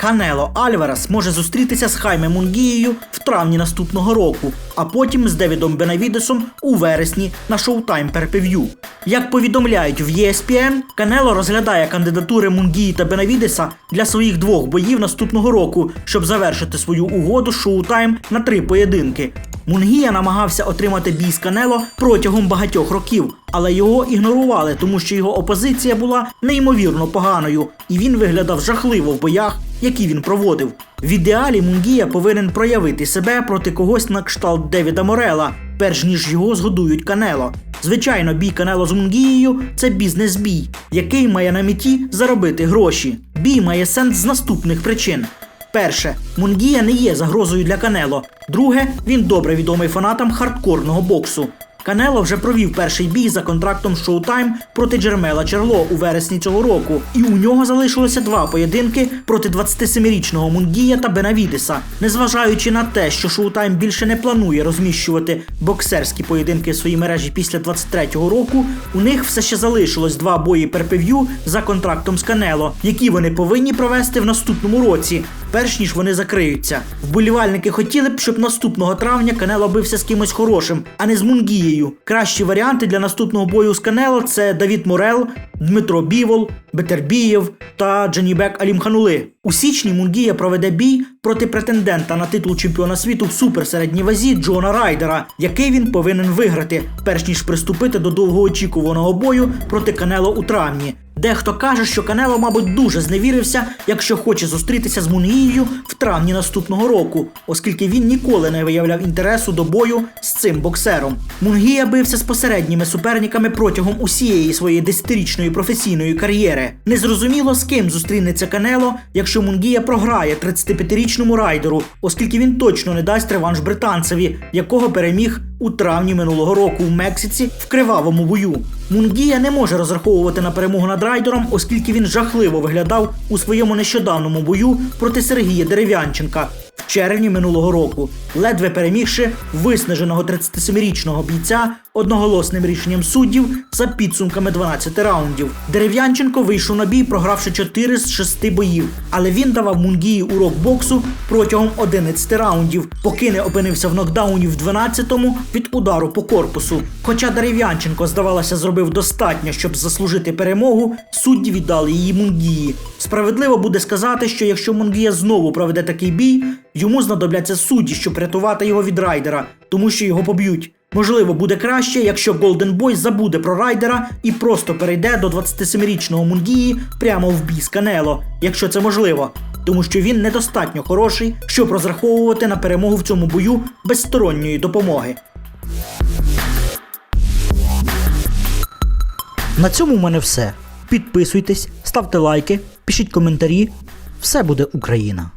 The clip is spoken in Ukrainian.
Канело Альварес може зустрітися з Хайме Мунгією в травні наступного року, а потім з Девідом Бенавідесом у вересні на Showtime Pay-Per-View. Як повідомляють в ESPN, Канело розглядає кандидатури Мунгії та Бенавідеса для своїх двох боїв наступного року, щоб завершити свою угоду з Showtime на три поєдинки. Мунгія намагався отримати бій з Канело протягом багатьох років, але його ігнорували, тому що його опозиція була неймовірно поганою, і він виглядав жахливо в боях, які він проводив. В ідеалі Мунгія повинен проявити себе проти когось на кшталт Девіда Морела, перш ніж його згодують Канело. Звичайно, бій Канело з Мунгією це бізнес-бій, який має на меті заробити гроші. Бій має сенс з наступних причин. Перше, Мунгія не є загрозою для Канело. Друге, він добре відомий фанатам хардкорного боксу. Канело вже провів перший бій за контрактом Showtime проти Джермела Черло у вересні цього року, і у нього залишилося два поєдинки проти 27-річного Мунгія та Бенавідеса. Незважаючи на те, що Showtime більше не планує розміщувати боксерські поєдинки в своїй мережі після 23-го року, у них все ще залишилось два бої перпев'ю за контрактом з Канело, які вони повинні провести в наступному році. Перш ніж вони закриються, вболівальники хотіли б, щоб наступного травня Канело бився з кимось хорошим, а не з Мунгією. Кращі варіанти для наступного бою з Канело це Давід Морел, Дмитро Бівол, Бетербієв та Джанібек Алімханули. У січні Мунгія проведе бій проти претендента на титул чемпіона світу в суперсередній вазі Джона Райдера, який він повинен виграти, перш ніж приступити до довгоочікуваного бою проти Канело у травні. Дехто каже, що Канело, мабуть, дуже зневірився, якщо хоче зустрітися з Мунгією в травні наступного року, оскільки він ніколи не виявляв інтересу до бою з цим боксером. Мунгія бився з посередніми суперниками протягом усієї своєї десятирічної професійної кар'єри. Незрозуміло, з ким зустрінеться Канело, якщо Мунгія програє 35-річному райдеру, оскільки він точно не дасть реванш британцеві, якого переміг у травні минулого року в Мексиці в кривавому бою. Мунгія не може розраховувати на перемогу над райдером, оскільки він жахливо виглядав у своєму нещодавному бою проти Сергія Дерев'янченка в червні минулого року, ледве перемігши виснаженого 37-річного бійця одноголосним рішенням суддів за підсумками 12 раундів. Дерев'янченко вийшов на бій, програвши 4 з 6 боїв, але він давав Мунгії урок боксу протягом 11 раундів, поки не опинився в нокдауні в 12-му від удару по корпусу. Хоча Дерев'янченко, здавалося, зробив достатньо, щоб заслужити перемогу, судді віддали її Мунгії. Справедливо буде сказати, що якщо Мунгія знову проведе такий бій, йому знадобляться судді, щоб рятувати його від райдера, тому що його поб'ють. Можливо, буде краще, якщо Голден Бой забуде про райдера і просто перейде до 27-річного Мунгії прямо в бій з Канело, якщо це можливо, тому що він недостатньо хороший, щоб розраховувати на перемогу в цьому бою без сторонньої допомоги. На цьому в мене все. Підписуйтесь, ставте лайки, пишіть коментарі. Все буде Україна!